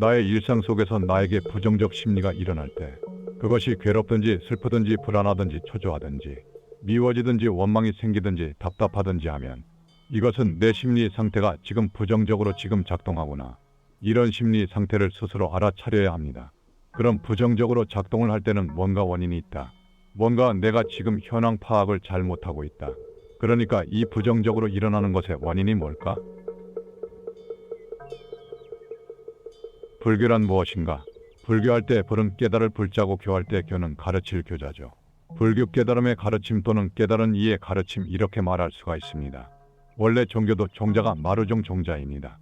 나의 일상 속에서 나에게 부정적 심리가 일어날 때 그것이 괴롭든지 슬프든지 불안하든지 초조하든지 미워지든지 원망이 생기든지 답답하든지 하면 이것은 내 심리 상태가 지금 부정적으로 지금 작동하구나. 이런 심리 상태를 스스로 알아차려야 합니다. 그럼 부정적으로 작동을 할 때는 뭔가 원인이 있다. 뭔가 내가 지금 현황 파악을 잘 못하고 있다. 그러니까 이 부정적으로 일어나는 것의 원인이 뭘까? 불교란 무엇인가? 불교할 때 불은 깨달을 불자고 교할 때 교는 가르칠 교자죠. 불교 깨달음의 가르침 또는 깨달은 이의 가르침 이렇게 말할 수가 있습니다. 원래 종교도 종자가 마루종 종자입니다.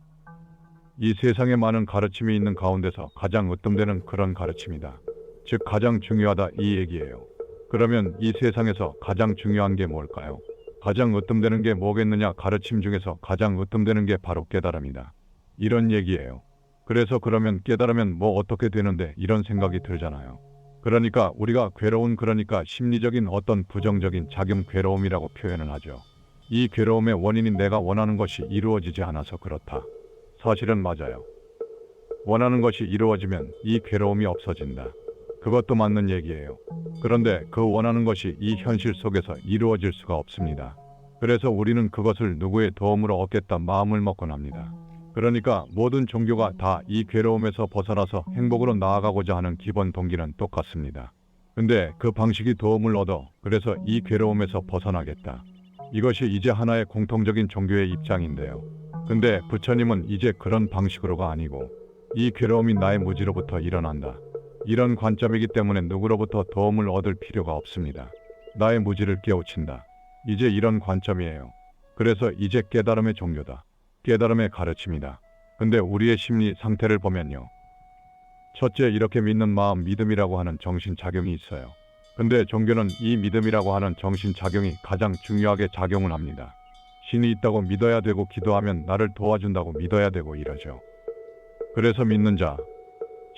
이 세상에 많은 가르침이 있는 가운데서 가장 으뜸되는 그런 가르침이다. 즉 가장 중요하다 이 얘기예요. 그러면 이 세상에서 가장 중요한 게 뭘까요? 가장 으뜸되는 게 뭐겠느냐 가르침 중에서 가장 으뜸되는 게 바로 깨달음이다. 이런 얘기예요. 그래서 그러면 깨달으면 뭐 어떻게 되는데 이런 생각이 들잖아요. 그러니까 우리가 괴로운 그러니까 심리적인 어떤 부정적인 작용 괴로움이라고 표현을 하죠. 이 괴로움의 원인이 내가 원하는 것이 이루어지지 않아서 그렇다. 사실은 맞아요. 원하는 것이 이루어지면 이 괴로움이 없어진다. 그것도 맞는 얘기예요. 그런데 그 원하는 것이 이 현실 속에서 이루어질 수가 없습니다. 그래서 우리는 그것을 누구의 도움으로 얻겠다 마음을 먹곤 합니다. 그러니까 모든 종교가 다 이 괴로움에서 벗어나서 행복으로 나아가고자 하는 기본 동기는 똑같습니다. 근데 그 방식이 도움을 얻어 그래서 이 괴로움에서 벗어나겠다. 이것이 이제 하나의 공통적인 종교의 입장인데요. 근데 부처님은 이제 그런 방식으로가 아니고 이 괴로움이 나의 무지로부터 일어난다. 이런 관점이기 때문에 누구로부터 도움을 얻을 필요가 없습니다. 나의 무지를 깨우친다. 이제 이런 관점이에요. 그래서 이제 깨달음의 종교다. 깨달음의 가르침이다. 근데 우리의 심리 상태를 보면요. 첫째, 이렇게 믿는 마음 믿음이라고 하는 정신작용이 있어요. 근데 종교는 이 믿음이라고 하는 정신작용이 가장 중요하게 작용을 합니다. 신이 있다고 믿어야 되고 기도하면 나를 도와준다고 믿어야 되고 이러죠. 그래서 믿는 자,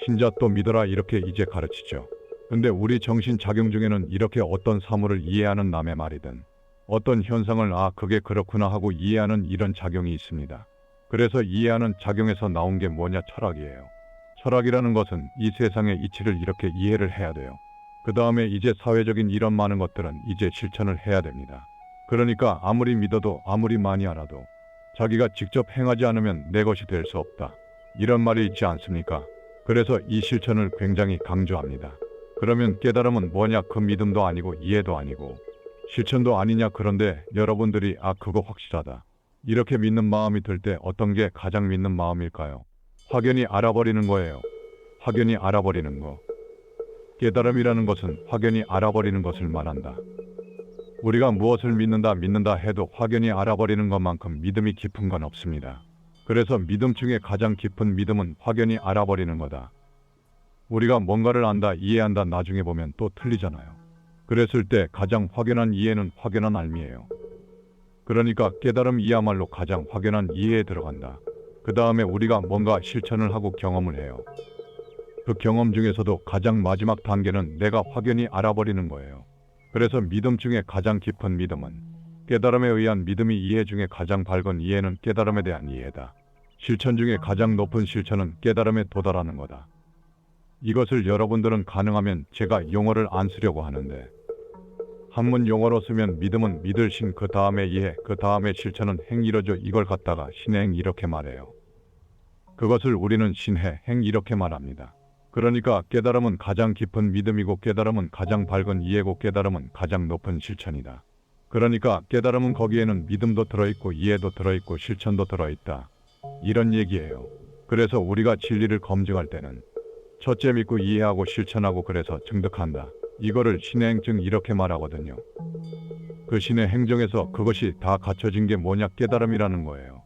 신자 또 믿어라 이렇게 이제 가르치죠. 근데 우리 정신작용 중에는 이렇게 어떤 사물을 이해하는 남의 말이든 어떤 현상을 아 그게 그렇구나 하고 이해하는 이런 작용이 있습니다. 그래서 이해하는 작용에서 나온 게 뭐냐 철학이에요. 철학이라는 것은 이 세상의 이치를 이렇게 이해를 해야 돼요. 그 다음에 이제 사회적인 이런 많은 것들은 이제 실천을 해야 됩니다. 그러니까 아무리 믿어도 아무리 많이 알아도 자기가 직접 행하지 않으면 내 것이 될 수 없다. 이런 말이 있지 않습니까? 그래서 이 실천을 굉장히 강조합니다. 그러면 깨달음은 뭐냐 그 믿음도 아니고 이해도 아니고 실천도 아니냐 그런데 여러분들이 아 그거 확실하다. 이렇게 믿는 마음이 들 때 어떤 게 가장 믿는 마음일까요? 확연히 알아버리는 거예요. 확연히 알아버리는 거. 깨달음이라는 것은 확연히 알아버리는 것을 말한다. 우리가 무엇을 믿는다 믿는다 해도 확연히 알아버리는 것만큼 믿음이 깊은 건 없습니다. 그래서 믿음 중에 가장 깊은 믿음은 확연히 알아버리는 거다. 우리가 뭔가를 안다 이해한다 나중에 보면 또 틀리잖아요. 그랬을 때 가장 확연한 이해는 확연한 알미예요. 그러니까 깨달음이야말로 가장 확연한 이해에 들어간다. 그 다음에 우리가 뭔가 실천을 하고 경험을 해요. 그 경험 중에서도 가장 마지막 단계는 내가 확연히 알아버리는 거예요. 그래서 믿음 중에 가장 깊은 믿음은 깨달음에 의한 믿음이 이해 중에 가장 밝은 이해는 깨달음에 대한 이해다. 실천 중에 가장 높은 실천은 깨달음에 도달하는 거다. 이것을 여러분들은 가능하면 제가 용어를 안 쓰려고 하는데 한문 용어로 쓰면 믿음은 믿을 신 그 다음에 이해 그 다음에 실천은 행이로죠 이걸 갖다가 신행 이렇게 말해요. 그것을 우리는 신해 행 이렇게 말합니다. 그러니까 깨달음은 가장 깊은 믿음이고 깨달음은 가장 밝은 이해고 깨달음은 가장 높은 실천이다. 그러니까 깨달음은 거기에는 믿음도 들어있고 이해도 들어있고 실천도 들어있다. 이런 얘기예요. 그래서 우리가 진리를 검증할 때는 첫째 믿고 이해하고 실천하고 그래서 증득한다. 이거를 신의 행증 이렇게 말하거든요. 그 신의 행정에서 그것이 다 갖춰진 게 뭐냐 깨달음이라는 거예요.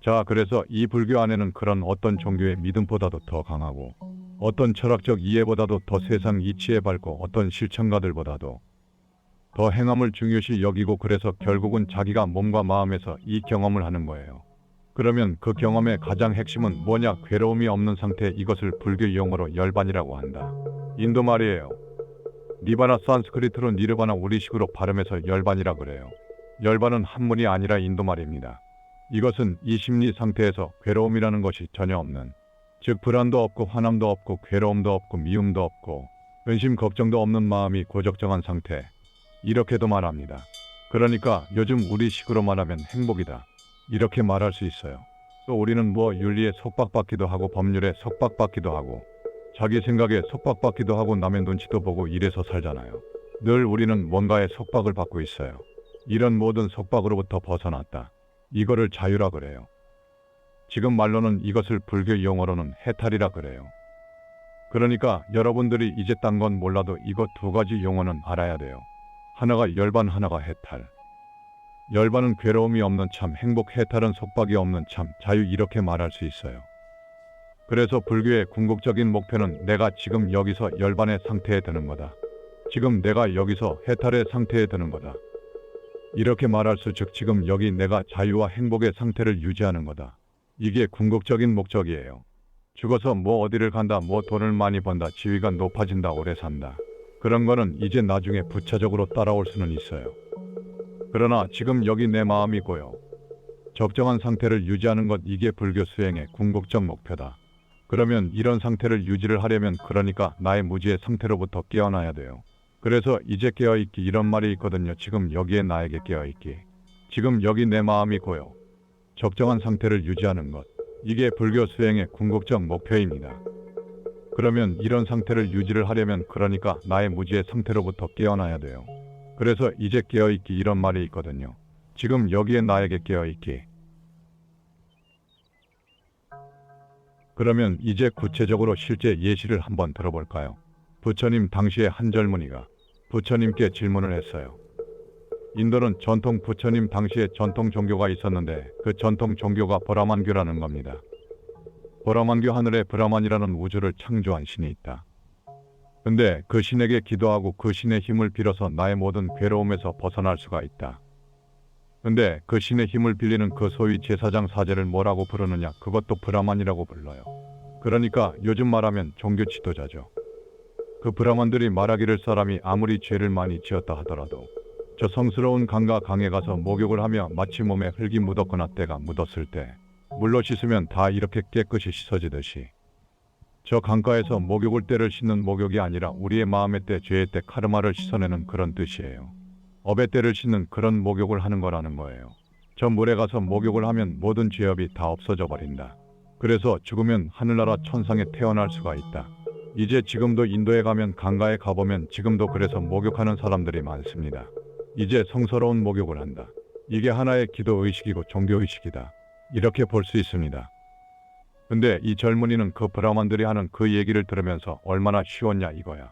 자, 그래서 이 불교 안에는 그런 어떤 종교의 믿음보다도 더 강하고 어떤 철학적 이해보다도 더 세상 이치에 밝고 어떤 실천가들보다도 더 행함을 중요시 여기고 그래서 결국은 자기가 몸과 마음에서 이 경험을 하는 거예요. 그러면 그 경험의 가장 핵심은 뭐냐? 괴로움이 없는 상태 이것을 불교 용어로 열반이라고 한다. 인도 말이에요. 니바나 산스크리트로 니르바나 우리식으로 발음해서 열반이라 그래요. 열반은 한문이 아니라 인도 말입니다. 이것은 이 심리 상태에서 괴로움이라는 것이 전혀 없는 즉 불안도 없고 화남도 없고 괴로움도 없고 미움도 없고 근심 걱정도 없는 마음이 고적정한 상태. 이렇게도 말합니다. 그러니까 요즘 우리 식으로 말하면 행복이다. 이렇게 말할 수 있어요. 또 우리는 뭐 윤리에 속박받기도 하고 법률에 속박받기도 하고 자기 생각에 속박받기도 하고 남의 눈치도 보고 이래서 살잖아요. 늘 우리는 뭔가에 속박을 받고 있어요. 이런 모든 속박으로부터 벗어났다. 이거를 자유라 그래요. 지금 말로는 이것을 불교 용어로는 해탈이라 그래요. 그러니까 여러분들이 이제 딴 건 몰라도 이것 두 가지 용어는 알아야 돼요. 하나가 열반, 하나가 해탈. 열반은 괴로움이 없는 참, 행복, 해탈은 속박이 없는 참, 자유 이렇게 말할 수 있어요. 그래서 불교의 궁극적인 목표는 내가 지금 여기서 열반의 상태에 드는 거다. 지금 내가 여기서 해탈의 상태에 드는 거다. 이렇게 말할 수 즉 지금 여기 내가 자유와 행복의 상태를 유지하는 거다. 이게 궁극적인 목적이에요. 죽어서 뭐 어디를 간다, 뭐 돈을 많이 번다, 지위가 높아진다, 오래 산다. 그런 거는 이제 나중에 부차적으로 따라올 수는 있어요. 그러나 지금 여기 내 마음이고요. 적정한 상태를 유지하는 것 이게 불교 수행의 궁극적 목표다. 그러면 이런 상태를 유지를 하려면 그러니까 나의 무지의 상태로부터 깨어나야 돼요. 그래서 이제 깨어있기 이런 말이 있거든요. 지금 여기에 나에게 깨어있기. 지금 여기 내 마음이 고요. 적정한 상태를 유지하는 것. 이게 불교 수행의 궁극적 목표입니다. 그러면 이런 상태를 유지를 하려면 그러니까 나의 무지의 상태로부터 깨어나야 돼요. 그래서 이제 깨어있기 이런 말이 있거든요. 지금 여기에 나에게 깨어있기. 그러면 이제 구체적으로 실제 예시를 한번 들어볼까요? 부처님 당시에 한 젊은이가 부처님께 질문을 했어요. 인도는 전통 부처님 당시에 전통 종교가 있었는데 그 전통 종교가 보라만교라는 겁니다. 보라만교 하늘에 브라만이라는 우주를 창조한 신이 있다. 근데 그 신에게 기도하고 그 신의 힘을 빌어서 나의 모든 괴로움에서 벗어날 수가 있다. 근데 그 신의 힘을 빌리는 그 소위 제사장 사제를 뭐라고 부르느냐? 그것도 브라만이라고 불러요. 그러니까 요즘 말하면 종교 지도자죠. 그 브라만들이 말하기를 사람이 아무리 죄를 많이 지었다 하더라도 저 성스러운 강과 강에 가서 목욕을 하며 마치 몸에 흙이 묻었거나 때가 묻었을 때 물로 씻으면 다 이렇게 깨끗이 씻어지듯이 저 강가에서 목욕을 때를 씻는 목욕이 아니라 우리의 마음의 때 죄의 때 카르마를 씻어내는 그런 뜻이에요. 때를 씻는 그런 목욕을 하는 거라는 거예요. 저 물에 가서 목욕을 하면 모든 죄업이 다 없어져 버린다. 그래서 죽으면 하늘나라 천상에 태어날 수가 있다. 이제 지금도 인도에 가면 강가에 가보면 지금도 그래서 목욕하는 사람들이 많습니다. 이제 성스러운 목욕을 한다. 이게 하나의 기도 의식이고 종교 의식이다. 이렇게 볼 수 있습니다. 근데 이 젊은이는 그 브라만들이 하는 그 얘기를 들으면서 얼마나 쉬웠냐 이거야.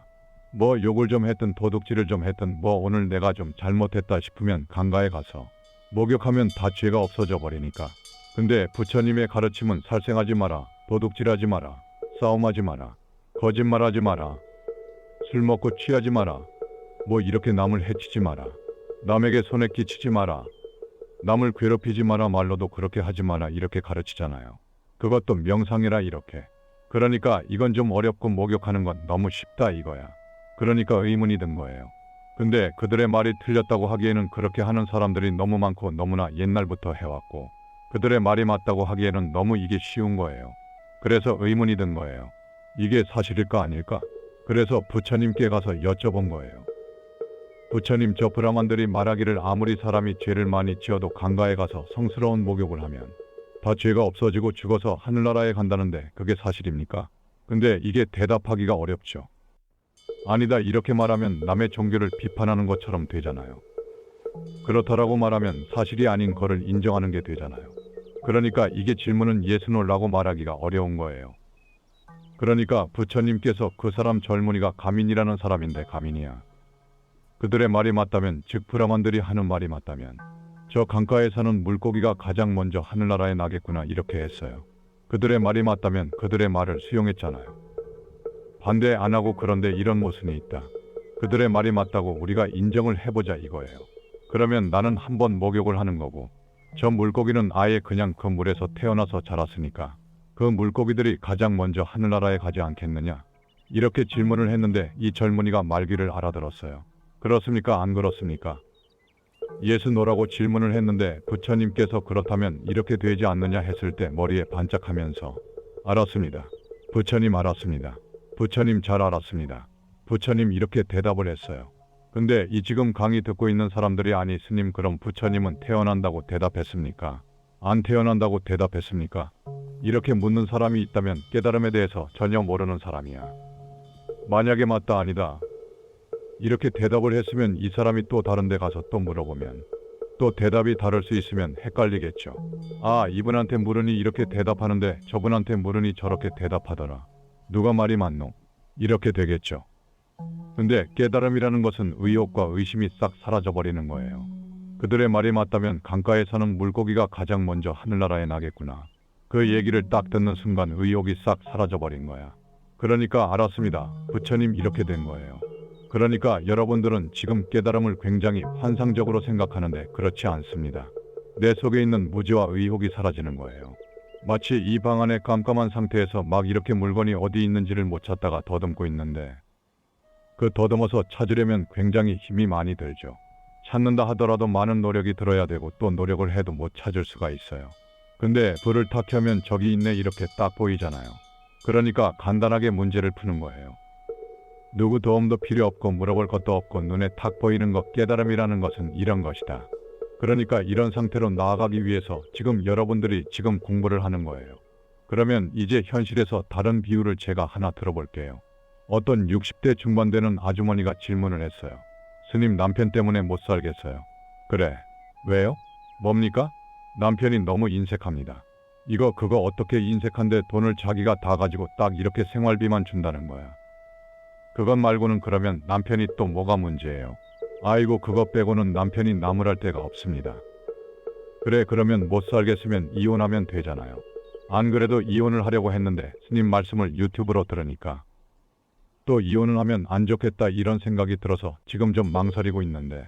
뭐 욕을 좀 했든 도둑질을 좀 했든 뭐 오늘 내가 좀 잘못했다 싶으면 강가에 가서 목욕하면 다 죄가 없어져 버리니까. 근데 부처님의 가르침은 살생하지 마라, 도둑질하지 마라, 싸움하지 마라, 거짓말하지 마라, 술 먹고 취하지 마라, 뭐 이렇게 남을 해치지 마라, 남에게 손에 끼치지 마라, 남을 괴롭히지 마라 말로도 그렇게 하지 마라 이렇게 가르치잖아요. 그것도 명상이라 이렇게. 그러니까 이건 좀 어렵고 목욕하는 건 너무 쉽다 이거야. 그러니까 의문이 든 거예요. 근데 그들의 말이 틀렸다고 하기에는 그렇게 하는 사람들이 너무 많고 너무나 옛날부터 해왔고 그들의 말이 맞다고 하기에는 너무 이게 쉬운 거예요. 그래서 의문이 든 거예요. 이게 사실일까 아닐까? 그래서 부처님께 가서 여쭤본 거예요. 부처님 저 브라만들이 말하기를 아무리 사람이 죄를 많이 지어도 강가에 가서 성스러운 목욕을 하면 다 죄가 없어지고 죽어서 하늘나라에 간다는데 그게 사실입니까? 근데 이게 대답하기가 어렵죠. 아니다 이렇게 말하면 남의 종교를 비판하는 것처럼 되잖아요. 그렇다라고 말하면 사실이 아닌 거를 인정하는 게 되잖아요. 그러니까 이게 질문은 예스노라고 말하기가 어려운 거예요. 그러니까 부처님께서 그 사람 젊은이가 가민이라는 사람인데 가민이야. 그들의 말이 맞다면 즉 브라만들이 하는 말이 맞다면 저 강가에 사는 물고기가 가장 먼저 하늘나라에 나겠구나 이렇게 했어요. 그들의 말이 맞다면 그들의 말을 수용했잖아요. 반대 안 하고 그런데 이런 모순이 있다. 그들의 말이 맞다고 우리가 인정을 해보자 이거예요. 그러면 나는 한 번 목욕을 하는 거고 저 물고기는 아예 그냥 그 물에서 태어나서 자랐으니까 그 물고기들이 가장 먼저 하늘나라에 가지 않겠느냐? 이렇게 질문을 했는데 이 젊은이가 말귀를 알아들었어요. 그렇습니까? 안 그렇습니까? 예수노라고 질문을 했는데 부처님께서 그렇다면 이렇게 되지 않느냐 했을 때 머리에 반짝하면서 알았습니다. 부처님 알았습니다. 부처님 잘 알았습니다. 부처님 이렇게 대답을 했어요. 근데 이 지금 강의 듣고 있는 사람들이 아니 스님 그럼 부처님은 태어난다고 대답했습니까? 안 태어난다고 대답했습니까? 이렇게 묻는 사람이 있다면 깨달음에 대해서 전혀 모르는 사람이야. 만약에 맞다 아니다. 이렇게 대답을 했으면 이 사람이 또 다른 데 가서 또 물어보면 또 대답이 다를 수 있으면 헷갈리겠죠. 아, 이분한테 물으니 이렇게 대답하는데 저분한테 물으니 저렇게 대답하더라. 누가 말이 맞노? 이렇게 되겠죠. 근데 깨달음이라는 것은 의혹과 의심이 싹 사라져버리는 거예요. 그들의 말이 맞다면 강가에 사는 물고기가 가장 먼저 하늘나라에 나겠구나. 그 얘기를 딱 듣는 순간 의혹이 싹 사라져버린 거야. 그러니까 알았습니다. 부처님 이렇게 된 거예요. 그러니까 여러분들은 지금 깨달음을 굉장히 환상적으로 생각하는데 그렇지 않습니다. 내 속에 있는 무지와 의혹이 사라지는 거예요. 마치 이 방 안에 깜깜한 상태에서 막 이렇게 물건이 어디 있는지를 못 찾다가 더듬고 있는데 그 더듬어서 찾으려면 굉장히 힘이 많이 들죠. 찾는다 하더라도 많은 노력이 들어야 되고 또 노력을 해도 못 찾을 수가 있어요. 근데 불을 탁 켜면 저기 있네 이렇게 딱 보이잖아요. 그러니까 간단하게 문제를 푸는 거예요. 누구 도움도 필요 없고 물어볼 것도 없고 눈에 탁 보이는 것 깨달음이라는 것은 이런 것이다. 그러니까 이런 상태로 나아가기 위해서 지금 여러분들이 지금 공부를 하는 거예요. 그러면 이제 현실에서 다른 비유를 제가 하나 들어볼게요. 어떤 60대 중반 되는 아주머니가 질문을 했어요. 스님 남편 때문에 못 살겠어요. 그래. 왜요? 뭡니까? 남편이 너무 인색합니다. 이거 그거 어떻게 인색한데 돈을 자기가 다 가지고 딱 이렇게 생활비만 준다는 거야. 그것 말고는 그러면 남편이 또 뭐가 문제예요? 아이고 그것 빼고는 남편이 나무랄 데가 없습니다. 그래 그러면 못 살겠으면 이혼하면 되잖아요. 안 그래도 이혼을 하려고 했는데 스님 말씀을 유튜브로 들으니까 또 이혼을 하면 안 좋겠다 이런 생각이 들어서 지금 좀 망설이고 있는데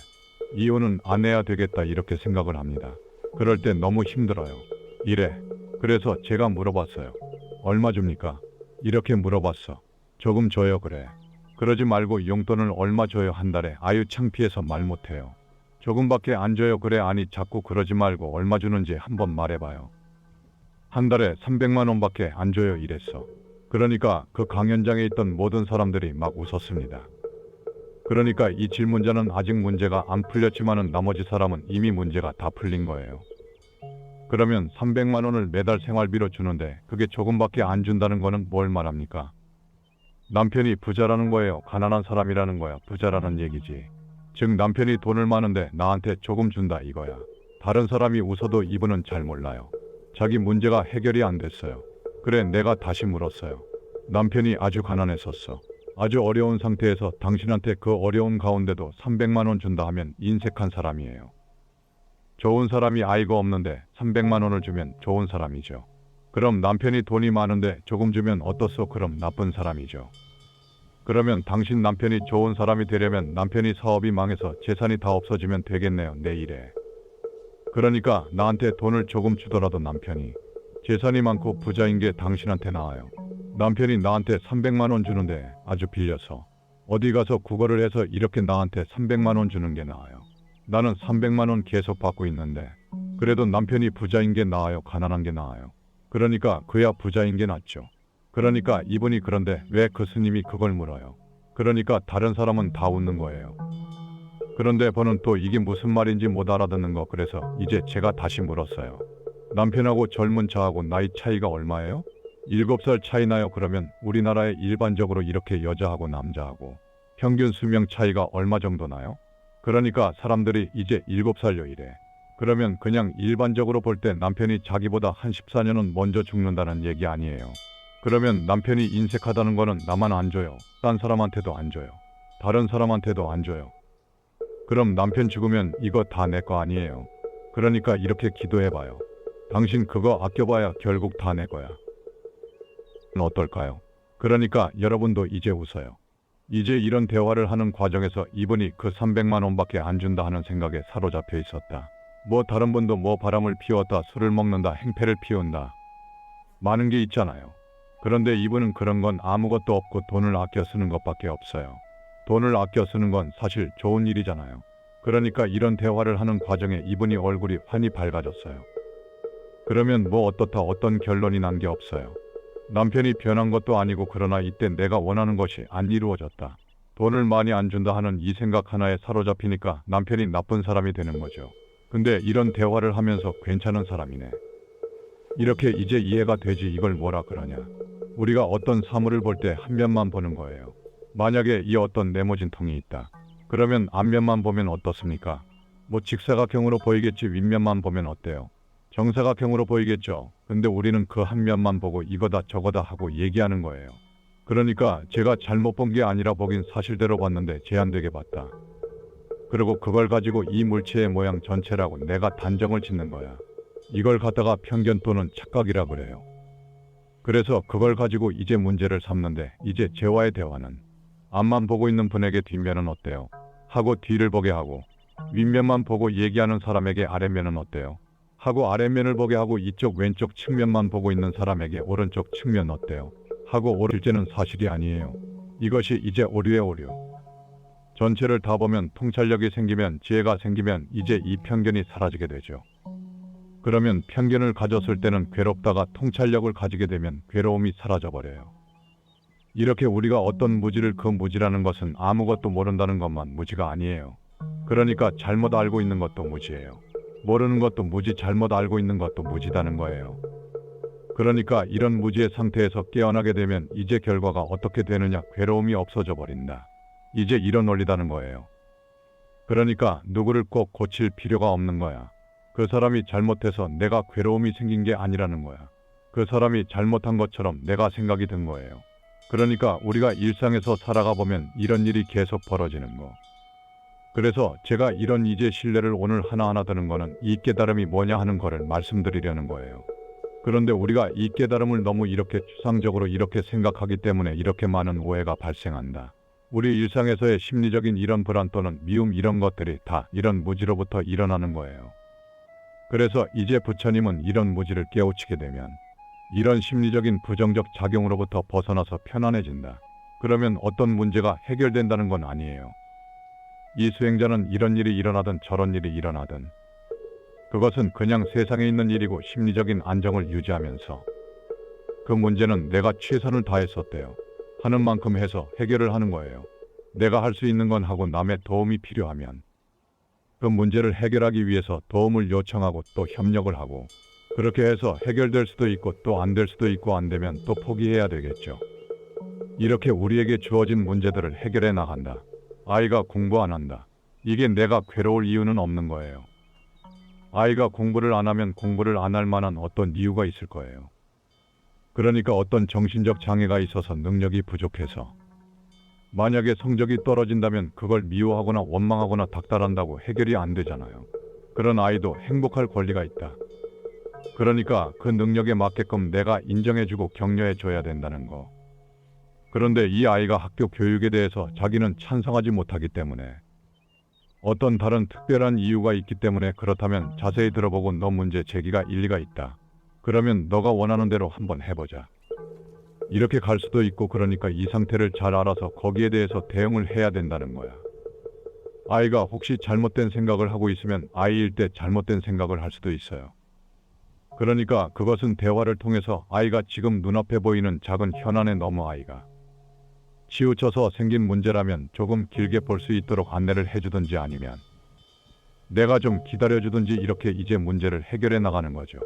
이혼은 안 해야 되겠다 이렇게 생각을 합니다. 그럴 때 너무 힘들어요. 이래. 그래서 제가 물어봤어요. 얼마 줍니까? 이렇게 물어봤어. 조금 줘요 그래. 그러지 말고 용돈을 얼마 줘요 한 달에 아유 창피해서 말 못해요. 조금밖에 안 줘요 그래 아니 자꾸 그러지 말고 얼마 주는지 한번 말해봐요. 한 달에 300만 원밖에 안 줘요 이랬어. 그러니까 그 강연장에 있던 모든 사람들이 막 웃었습니다. 그러니까 이 질문자는 아직 문제가 안 풀렸지만은 나머지 사람은 이미 문제가 다 풀린 거예요. 그러면 300만 원을 매달 생활비로 주는데 그게 조금밖에 안 준다는 거는 뭘 말합니까? 남편이 부자라는 거예요. 가난한 사람이라는 거야. 부자라는 얘기지. 즉 남편이 돈을 많은데 나한테 조금 준다 이거야. 다른 사람이 웃어도 이분은 잘 몰라요. 자기 문제가 해결이 안 됐어요. 그래 내가 다시 물었어요. 남편이 아주 가난했었어. 아주 어려운 상태에서 당신한테 그 어려운 가운데도 300만 원 준다 하면 인색한 사람이에요. 좋은 사람이 아이가 없는데 300만 원을 주면 좋은 사람이죠. 그럼 남편이 돈이 많은데 조금 주면 어떻소? 그럼 나쁜 사람이죠. 그러면 당신 남편이 좋은 사람이 되려면 남편이 사업이 망해서 재산이 다 없어지면 되겠네요. 내일에. 그러니까 나한테 돈을 조금 주더라도 남편이 재산이 많고 부자인 게 당신한테 나아요. 남편이 나한테 300만 원 주는데 아주 빌려서 어디 가서 국어를 해서 이렇게 나한테 300만 원 주는 게 나아요. 나는 300만 원 계속 받고 있는데 그래도 남편이 부자인 게 나아요. 가난한 게 나아요. 그러니까 그야 부자인 게 낫죠. 그러니까 이분이 그런데 왜 그 스님이 그걸 물어요? 그러니까 다른 사람은 다 웃는 거예요. 그런데 저는 또 이게 무슨 말인지 못 알아듣는 거 그래서 이제 제가 다시 물었어요. 남편하고 젊은 저하고 나이 차이가 얼마예요? 일곱 살 차이 나요. 그러면 우리나라에 일반적으로 이렇게 여자하고 남자하고 평균 수명 차이가 얼마 정도 나요? 그러니까 사람들이 이제 일곱 살요 이래. 그러면 그냥 일반적으로 볼 때 남편이 자기보다 한 14년은 먼저 죽는다는 얘기 아니에요. 그러면 남편이 인색하다는 거는 나만 안 줘요. 딴 사람한테도 안 줘요. 다른 사람한테도 안 줘요. 그럼 남편 죽으면 이거 다 내 거 아니에요. 그러니까 이렇게 기도해봐요. 당신 그거 아껴봐야 결국 다 내 거야. 어떨까요? 그러니까 여러분도 이제 웃어요. 이제 이런 대화를 하는 과정에서 이분이 그 300만 원밖에 안 준다 하는 생각에 사로잡혀 있었다. 뭐 다른 분도 뭐 바람을 피웠다, 술을 먹는다, 행패를 피운다. 많은 게 있잖아요. 그런데 이분은 그런 건 아무것도 없고 돈을 아껴 쓰는 것밖에 없어요. 돈을 아껴 쓰는 건 사실 좋은 일이잖아요. 그러니까 이런 대화를 하는 과정에 이분이 얼굴이 환히 밝아졌어요. 그러면 뭐 어떻다 어떤 결론이 난 게 없어요. 남편이 변한 것도 아니고 그러나 이때 내가 원하는 것이 안 이루어졌다. 돈을 많이 안 준다 하는 이 생각 하나에 사로잡히니까 남편이 나쁜 사람이 되는 거죠. 근데 이런 대화를 하면서 괜찮은 사람이네. 이렇게 이제 이해가 되지 이걸 뭐라 그러냐. 우리가 어떤 사물을 볼 때 한 면만 보는 거예요. 만약에 이 어떤 네모진 통이 있다. 그러면 앞면만 보면 어떻습니까? 뭐 직사각형으로 보이겠지 윗면만 보면 어때요? 정사각형으로 보이겠죠. 근데 우리는 그 한 면만 보고 이거다 저거다 하고 얘기하는 거예요. 그러니까 제가 잘못 본 게 아니라 보긴 사실대로 봤는데 제한되게 봤다. 그리고 그걸 가지고 이 물체의 모양 전체라고 내가 단정을 짓는 거야. 이걸 갖다가 편견 또는 착각이라 그래요. 그래서 그걸 가지고 이제 문제를 삼는데 이제 제와의 대화는 앞만 보고 있는 분에게 뒷면은 어때요? 하고 뒤를 보게 하고 윗면만 보고 얘기하는 사람에게 아랫면은 어때요? 하고 아랫면을 보게 하고 이쪽 왼쪽 측면만 보고 있는 사람에게 오른쪽 측면 어때요? 하고 오를제는 사실이 아니에요. 이것이 이제 오류의 오류. 전체를 다 보면 통찰력이 생기면 지혜가 생기면 이제 이 편견이 사라지게 되죠. 그러면 편견을 가졌을 때는 괴롭다가 통찰력을 가지게 되면 괴로움이 사라져 버려요. 이렇게 우리가 어떤 무지를 그 무지라는 것은 아무것도 모른다는 것만 무지가 아니에요. 그러니까 잘못 알고 있는 것도 무지예요. 모르는 것도 무지, 잘못 알고 있는 것도 무지다는 거예요. 그러니까 이런 무지의 상태에서 깨어나게 되면 이제 결과가 어떻게 되느냐 괴로움이 없어져 버린다. 이제 이런 원리다는 거예요. 그러니까 누구를 꼭 고칠 필요가 없는 거야. 그 사람이 잘못해서 내가 괴로움이 생긴 게 아니라는 거야. 그 사람이 잘못한 것처럼 내가 생각이 든 거예요. 그러니까 우리가 일상에서 살아가 보면 이런 일이 계속 벌어지는 거. 그래서 제가 이런 이제 신뢰를 오늘 하나하나 드는 거는 이 깨달음이 뭐냐 하는 거를 말씀드리려는 거예요. 그런데 우리가 이 깨달음을 너무 이렇게 추상적으로 이렇게 생각하기 때문에 이렇게 많은 오해가 발생한다. 우리 일상에서의 심리적인 이런 불안 또는 미움 이런 것들이 다 이런 무지로부터 일어나는 거예요. 그래서 이제 부처님은 이런 무지를 깨우치게 되면 이런 심리적인 부정적 작용으로부터 벗어나서 편안해진다. 그러면 어떤 문제가 해결된다는 건 아니에요. 이 수행자는 이런 일이 일어나든 저런 일이 일어나든 그것은 그냥 세상에 있는 일이고 심리적인 안정을 유지하면서 그 문제는 내가 최선을 다했었대요. 하는 만큼 해서 해결을 하는 거예요. 내가 할 수 있는 건 하고 남의 도움이 필요하면 그 문제를 해결하기 위해서 도움을 요청하고 또 협력을 하고 그렇게 해서 해결될 수도 있고 또 안 될 수도 있고 안 되면 또 포기해야 되겠죠. 이렇게 우리에게 주어진 문제들을 해결해 나간다. 아이가 공부 안 한다. 이게 내가 괴로울 이유는 없는 거예요. 아이가 공부를 안 하면 공부를 안 할 만한 어떤 이유가 있을 거예요. 그러니까 어떤 정신적 장애가 있어서 능력이 부족해서 만약에 성적이 떨어진다면 그걸 미워하거나 원망하거나 닥달한다고 해결이 안 되잖아요. 그런 아이도 행복할 권리가 있다. 그러니까 그 능력에 맞게끔 내가 인정해주고 격려해줘야 된다는 거. 그런데 이 아이가 학교 교육에 대해서 자기는 찬성하지 못하기 때문에 어떤 다른 특별한 이유가 있기 때문에 그렇다면 자세히 들어보고 너 문제 제기가 일리가 있다. 그러면 너가 원하는 대로 한번 해보자. 이렇게 갈 수도 있고 그러니까 이 상태를 잘 알아서 거기에 대해서 대응을 해야 된다는 거야. 아이가 혹시 잘못된 생각을 하고 있으면 아이일 때 잘못된 생각을 할 수도 있어요. 그러니까 그것은 대화를 통해서 아이가 지금 눈앞에 보이는 작은 현안에 너무 아이가 치우쳐서 생긴 문제라면 조금 길게 볼 수 있도록 안내를 해주든지 아니면 내가 좀 기다려주든지 이렇게 이제 문제를 해결해 나가는 거죠.